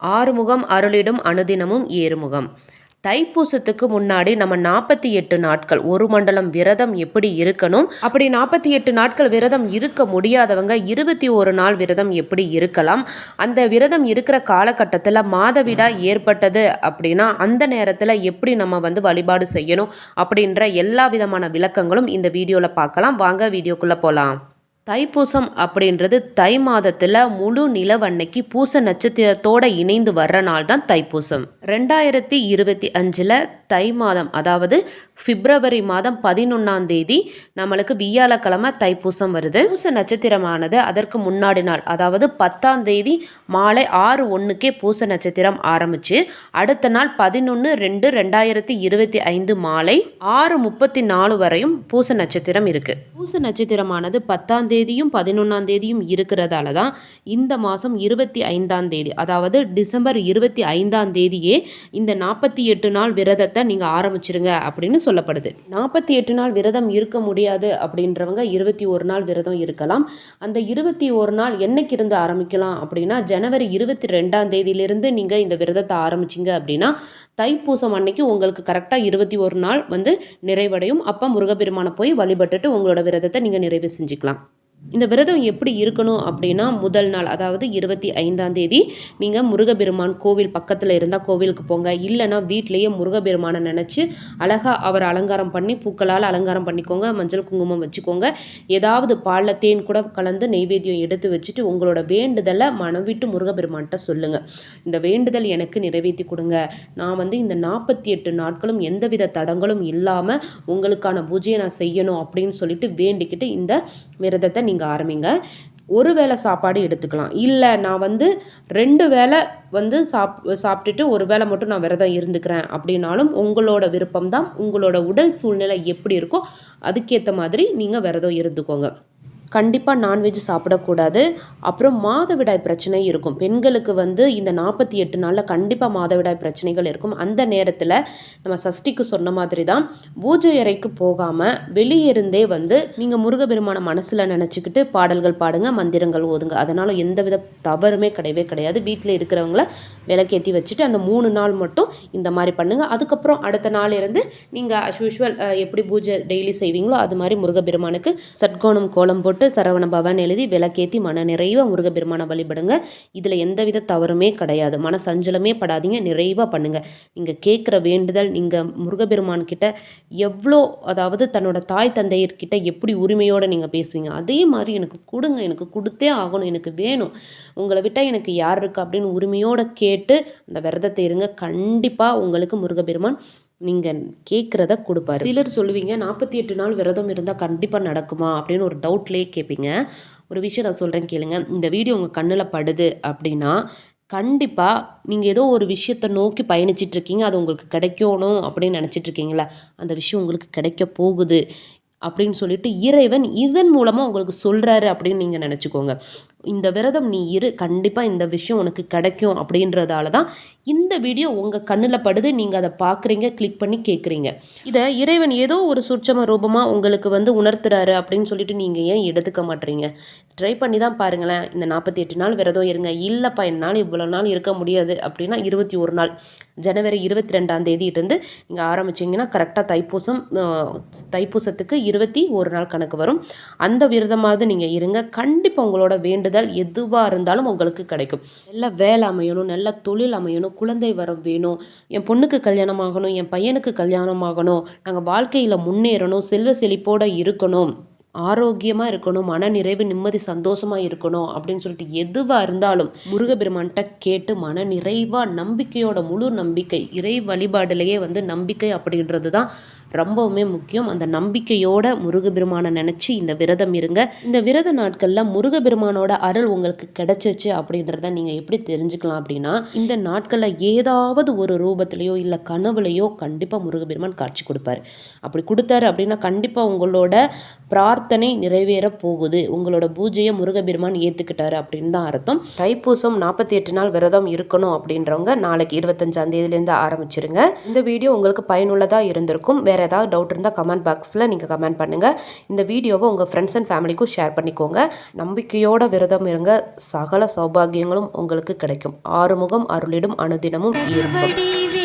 ஆறுமுகம் அருளிடும் அனுதினமும் ஏறுமுகம். தைப்பூசத்துக்கு முன்னாடி நம்ம நாற்பத்தி எட்டு நாட்கள் ஒரு மண்டலம் விரதம் எப்படி இருக்கணும்? அப்படி நாற்பத்தி எட்டு நாட்கள் விரதம் இருக்க முடியாதவங்க இருபத்தி ஒரு நாள் விரதம் எப்படி இருக்கலாம்? அந்த விரதம் இருக்கிற காலகட்டத்தில் மாதவிடா ஏற்பட்டது அப்படின்னா அந்த நேரத்தில் எப்படி நம்ம வந்து வழிபாடு செய்யணும் அப்படின்ற எல்லா விதமான விளக்கங்களும் இந்த வீடியோவில் பார்க்கலாம். வாங்க வீடியோக்குள்ளே போகலாம் தைப்பூசம் அப்படின்றது தை மாதத்தில் முழு நிலவன்னைக்கு பூச நட்சத்திரத்தோடு இணைந்து வர்ற நாள் தான் தைப்பூசம். ரெண்டாயிரத்தி இருபத்தி அஞ்சில் தை மாதம் அதாவது பிப்ரவரி மாதம் பதினொன்றாம் தேதி நம்மளுக்கு வியாழக்கிழமை தைப்பூசம் வருது. பூச நட்சத்திரமானது அதற்கு முன்னாடி நாள் அதாவது பத்தாம் தேதி மாலை ஆறு ஒன்றுக்கே பூச நட்சத்திரம் ஆரம்பிச்சு அடுத்த நாள் பதினொன்று ரெண்டு ரெண்டாயிரத்தி இருபத்தி ஐந்து மாலை ஆறு முப்பத்தி நாலு வரையும் பூச நட்சத்திரம் இருக்குது பூச நட்சத்திரமானது பத்தாம் தேதியும் பதினொன்றாம் தேதியும் இருக்கிறதால தான் இந்த மாதம் இருபத்தி ஐந்தாம் தேதி அதாவது டிசம்பர் இருபத்தி ஐந்தாம் தேதியே இந்த நாற்பத்தி எட்டு நாள் விரதத்தை நீங்கள் ஆரம்பிச்சிருங்க அப்படின்னு சொல்லப்படுது. நாற்பத்தி எட்டு நாள் விரதம் இருக்க முடியாது அப்படின்றவங்க இருபத்தி ஒரு நாள் விரதம் இருக்கலாம். அந்த இருபத்தி ஒரு நாள் என்னைக்கு இருந்து ஆரம்பிக்கலாம் அப்படின்னா ஜனவரி இருபத்தி ரெண்டாம் தேதியிலிருந்து நீங்கள் இந்த விரதத்தை ஆரம்பிச்சிங்க அப்படின்னா தைப்பூசம் அன்னைக்கு உங்களுக்கு கரெக்டாக இருபத்தி ஒரு நாள் வந்து நிறைவடையும். அப்போ முருகப்பெருமானை போய் வழிபட்டுட்டு உங்களோட விரதத்தை நீங்கள் நிறைவு செஞ்சுக்கலாம். இந்த விரதம் எப்படி இருக்கணும் அப்படின்னா முதல் நாள் அதாவது இருபத்தி ஐந்தாம் தேதி நீங்கள் முருகபெருமான் கோவில் பக்கத்தில் இருந்தால் கோவிலுக்கு போங்க. இல்லைனா வீட்லேயே முருகபெருமானை நினச்சி அழகாக அவர் அலங்காரம் பண்ணி பூக்களால் அலங்காரம் பண்ணிக்கோங்க. மஞ்சள் குங்குமம் வச்சுக்கோங்க. ஏதாவது பாலில் தேன் கூட கலந்து நெய்வேத்தியம் எடுத்து வச்சுட்டு உங்களோட வேண்டுதலை மனம் விட்டு முருகபெருமான்கிட்ட சொல்லுங்கள் இந்த வேண்டுதல் எனக்கு நிறைவேற்றி கொடுங்க. நான் வந்து இந்த நாற்பத்தி எட்டு நாட்களும் எந்தவித தடங்களும் இல்லாமல் உங்களுக்கான பூஜையை நான் செய்யணும் அப்படின்னு சொல்லிட்டு வேண்டிக்கிட்டு இந்த விரதத்தை நீங்கள் ஆரம்பிங்க. ஒரு வேளை சாப்பாடு எடுத்துக்கலாம். இல்லை நான் வந்து ரெண்டு வேளை வந்து சாப் சாப்பிட்டுட்டு ஒரு வேளை மட்டும் நான் விரதம் இருந்துக்கிறேன் அப்படின்னாலும் உங்களோட விருப்பம் தான் உங்களோட உடல் சூழ்நிலை எப்படி இருக்கோ அதுக்கேற்ற மாதிரி நீங்கள் விரதம் இருந்துக்கோங்க. கண்டிப்பாக நான்வெஜ் சாப்பிடக்கூடாது. அப்புறம் மாதவிடாய் பிரச்சனை இருக்கும். பெண்களுக்கு வந்து இந்த நாற்பத்தி எட்டு நாளில் கண்டிப்பாக மாதவிடாய் பிரச்சனைகள் இருக்கும். அந்த நேரத்தில் நம்ம சஷ்டிக்கு சொன்ன மாதிரி தான் பூஜை அறைக்கு போகாமல் வெளியிருந்தே வந்து நீங்கள் முருகபெருமான மனசில் நினச்சிக்கிட்டு பாடல்கள் பாடுங்க மந்திரங்கள் ஓதுங்க. அதனால் எந்த வித தவறுமே கிடையவே கிடையாது. வீட்டில் இருக்கிறவங்கள விளக்கேற்றி வச்சுட்டு அந்த மூணு நாள் மட்டும் இந்த மாதிரி பண்ணுங்கள் அதுக்கப்புறம் அடுத்த நாள் இருந்து நீங்கள் அஸ் யூஷுவல் எப்படி பூஜை டெய்லி செய்வீங்களோ அது மாதிரி முருகபெருமானுக்கு சட்கோணம் கோலம் போட்டு போட்டு சரவண பவன் எழுதி விளக்கேற்றி மன நிறைவாக முருகப்பெருமானை வழிபடுங்க. இதில் எந்தவித தவறுமே கிடையாது. மன சஞ்சலமே படாதீங்க. நிறைவாக பண்ணுங்கள் நீங்கள் கேட்குற வேண்டுதல் நீங்கள் முருகப்பெருமான் கிட்ட எவ்வளோ அதாவது தன்னோட தாய் தந்தையர்கிட்ட எப்படி உரிமையோடு நீங்கள் பேசுவீங்க அதே மாதிரி எனக்கு கொடுங்க. எனக்கு கொடுத்தே ஆகணும். எனக்கு வேணும். உங்களை விட்டால் எனக்கு யார் இருக்கா அப்படின்னு உரிமையோடு கேட்டு அந்த விரதத்தை இருங்க. கண்டிப்பாக உங்களுக்கு முருகப்பெருமான் நீங்கள் கேட்குறத கொடுப்பாரு. சிலர் சொல்லுவீங்க நாற்பத்தி எட்டு நாள் விரதம் இருந்தால் கண்டிப்பாக நடக்குமா? அப்படின்னு ஒரு டவுட்லேயே கேட்பீங்க ஒரு விஷயம் நான் சொல்கிறேன் கேளுங்க. இந்த வீடியோ உங்கள் கண்ணில் படுது அப்படின்னா கண்டிப்பாக நீங்கள் ஏதோ ஒரு விஷயத்தை நோக்கி பயணிச்சிட்ருக்கீங்க அது உங்களுக்கு கிடைக்கணும் அப்படின்னு நினச்சிட்ருக்கீங்களா அந்த விஷயம் உங்களுக்கு கிடைக்க போகுது அப்படின்னு சொல்லிட்டு இறைவன் இதன் மூலமாக உங்களுக்கு சொல்கிறாரு அப்படின்னு நீங்கள் நினச்சிக்கோங்க. இந்த விரதம் நீ இரு கண்டிப்பாக இந்த விஷயம் உனக்கு கிடைக்கும் அப்படின்றதால தான் இந்த வீடியோ உங்கள் கண்ணில் படுது. நீங்கள் அதை பார்க்குறீங்க கிளிக் பண்ணி கேட்குறீங்க இதை இறைவன் ஏதோ ஒரு சூட்சம ரூபமாக உங்களுக்கு வந்து உணர்த்துறாரு அப்படின்னு சொல்லிட்டு நீங்கள் ஏன் எடுத்துக்க மாட்டீங்க? ட்ரை பண்ணி தான் பாருங்களேன். இந்த நாற்பத்தி எட்டு நாள் விரதம் இருங்க. இல்லைப்பா என்னால் இவ்வளோ நாள் இருக்க முடியாது. அப்படின்னா இருபத்தி ஒரு நாள். ஜனவரி இருபத்தி ரெண்டாம் தேதியிலிருந்து நீங்கள் ஆரம்பிச்சிங்கன்னா கரெக்டாக தைப்பூசம் தைப்பூசத்துக்கு இருபத்தி ஒரு நாள் கணக்கு வரும். அந்த விரதமாவது நீங்கள் இருங்க. கண்டிப்பாக உங்களோட வேண்டுதல் எதுவாக இருந்தாலும் உங்களுக்கு கிடைக்கும். நல்ல வேலை அமையணும் நல்ல தொழில் அமையணும் குழந்தை வரம் வேணும் என் பொண்ணுக்கு கல்யாணம் ஆகணும் என் பையனுக்கு கல்யாணம் ஆகணும் நாங்கள் வாழ்க்கையில் முன்னேறணும் செல்வ செழிப்போடு இருக்கணும் ஆரோக்கியமாக இருக்கணும் மன நிறைவு நிம்மதி சந்தோஷமாக இருக்கணும் அப்படின்னு சொல்லிட்டு எதுவாக இருந்தாலும் முருகபெருமான்கிட்ட கேட்டு மன நிறைவாக நம்பிக்கையோட முழு நம்பிக்கை இறை வழிபாடுலேயே வந்து நம்பிக்கை அப்படின்றது தான் ரொம்பவுமே முக்கியம். அந்த நம்பிக்கையோட முருகபெருமானை நினச்சி இந்த விரதம் இருங்க. இந்த விரத நாட்களில் முருகபெருமானோட அருள் உங்களுக்கு கிடைச்சிச்சு அப்படின்றத நீங்கள் எப்படி தெரிஞ்சுக்கலாம் அப்படின்னா இந்த நாட்களில் ஏதாவது ஒரு ரூபத்திலையோ இல்லை கனவுலையோ கண்டிப்பாக முருகபெருமான் காட்சி கொடுப்பாரு. அப்படி கொடுத்தாரு அப்படின்னா கண்டிப்பாக உங்களோட பிரார்த்தனை நிறைவேற போகுது. உங்களோட பூஜையை முருகபெருமான் ஏற்றுக்கிட்டாரு அப்படின்னு தான் அர்த்தம். தைப்பூசம் நாற்பத்தி எட்டு நாள் விரதம் இருக்கணும் அப்படின்றவங்க நாளைக்கு இருபத்தஞ்சாம் தேதியிலேருந்து ஆரம்பிச்சிருங்க. இந்த வீடியோ உங்களுக்கு பயனுள்ளதாக இருந்திருக்கும். வேற வேறு ஏதாவது டவுட் இருந்தால் கமெண்ட் பாக்ஸில் நீங்கள் கமெண்ட் பண்ணுங்கள் இந்த வீடியோவை உங்கள் ஃப்ரெண்ட்ஸ் அண்ட் ஃபேமிலிக்கும் ஷேர் பண்ணிக்கோங்க. நம்பிக்கையோட விரதம் இருங்க. சகல சௌபாகியங்களும் உங்களுக்கு கிடைக்கும். ஆறுமுகம் அருளிடும் அனுதினமும் ஈர்க்கும்